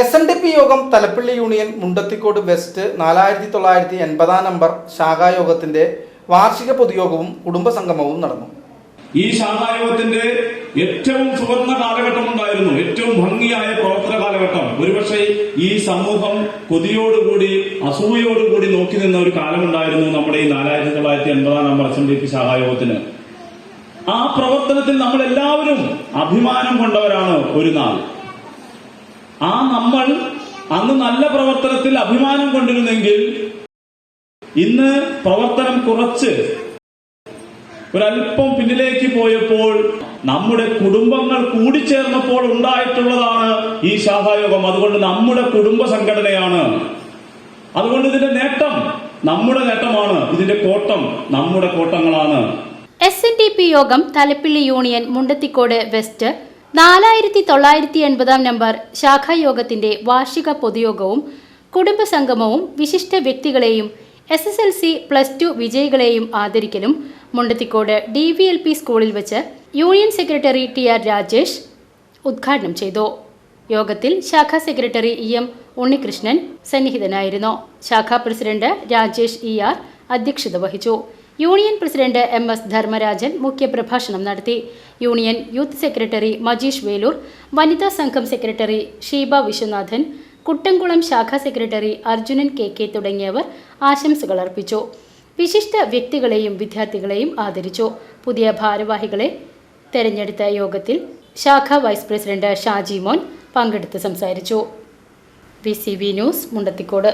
S N D P യോഗം Thalappilly union Mundathikode west നാലായിരത്തി തൊള്ളായിരത്തി എൺപതാം നമ്പർ ശാഖായോഗത്തിന്റെ വാർഷിക പൊതുയോഗവും കുടുംബസംഗമവും നടന്നു. ഈ ശാഖായോഗത്തിന്റെ ഏറ്റവും സുവർണ കാലഘട്ടം ഉണ്ടായിരുന്നു. ഏറ്റവും ഭംഗിയായ പ്രവർത്തന കാലഘട്ടം. ഒരുപക്ഷെ ഈ സമൂഹം കൊതിയോടുകൂടി അസൂയോടുകൂടി നോക്കി നിന്ന ഒരു കാലമുണ്ടായിരുന്നു നമ്മുടെ ഈ നാലായിരത്തി തൊള്ളായിരത്തി എൺപതാം number S N D P ശാഖായോഗത്തിന്. ആ പ്രവർത്തനത്തിൽ നമ്മൾ എല്ലാവരും അഭിമാനം കൊണ്ടവരാണ് ഒരു നാൾ. ആ നമ്മൾ അന്ന് നല്ല പ്രവർത്തനത്തിൽ അഭിമാനം കൊണ്ടിരുന്നെങ്കിൽ ഇന്ന് പ്രവർത്തനം കുറച്ച് ഒരല്പം പിന്നിലേക്ക് പോയപ്പോൾ നമ്മുടെ കുടുംബങ്ങൾ കൂടിച്ചേർന്നപ്പോൾ ഉണ്ടായിട്ടുള്ളതാണ് ഈ ശാഖായോഗം. അതുകൊണ്ട് നമ്മുടെ കുടുംബ സംഘടനയാണ്. അതുകൊണ്ട് ഇതിന്റെ നേട്ടം നമ്മുടെ നേട്ടമാണ്. ഇതിന്റെ കോട്ടം നമ്മുടെ കോട്ടങ്ങളാണ്. എസ് എൻ ഡി പി യോഗം തലപ്പിള്ളി യൂണിയൻ മുണ്ടത്തിക്കോട് വെസ്റ്റ് നാലായിരത്തി തൊള്ളായിരത്തി എൺപതാം നമ്പർ ശാഖായോഗത്തിന്റെ വാർഷിക പൊതുയോഗവും കുടുംബസംഗമവും വിശിഷ്ട വ്യക്തികളെയും S S L C plus two വിജയികളെയും ആദരിക്കലും Mundathikode D V L P സ്കൂളിൽ വെച്ച് union secretary T R Rajesh ഉദ്ഘാടനം ചെയ്തു. യോഗത്തിൽ ശാഖാ സെക്രട്ടറി ഇ എം ഉണ്ണികൃഷ്ണൻ സന്നിഹിതനായിരുന്നു. ശാഖാ പ്രസിഡന്റ് രാജേഷ് ഇ ആർ അധ്യക്ഷത വഹിച്ചു. Union president M S Dharmarajan മുഖ്യപ്രഭാഷണം നടത്തി. Union youth secretary Majeesh Velur വനിതാ സംഘം സെക്രട്ടറി ഷീബ വിശ്വനാഥൻ കുട്ടംകുളം ശാഖാ സെക്രട്ടറി അർജുനൻ കെ കെ തുടങ്ങിയവർ ആശംസകൾ അർപ്പിച്ചു. വിശിഷ്ട വ്യക്തികളെയും വിദ്യാർത്ഥികളെയും ആദരിച്ചു. പുതിയ ഭാരവാഹികളെ തെരഞ്ഞെടുത്ത യോഗത്തിൽ ശാഖ വൈസ് പ്രസിഡന്റ് ഷാജി മോൻ പങ്കെടുത്ത് സംസാരിച്ചു. V C B news Mundathikode.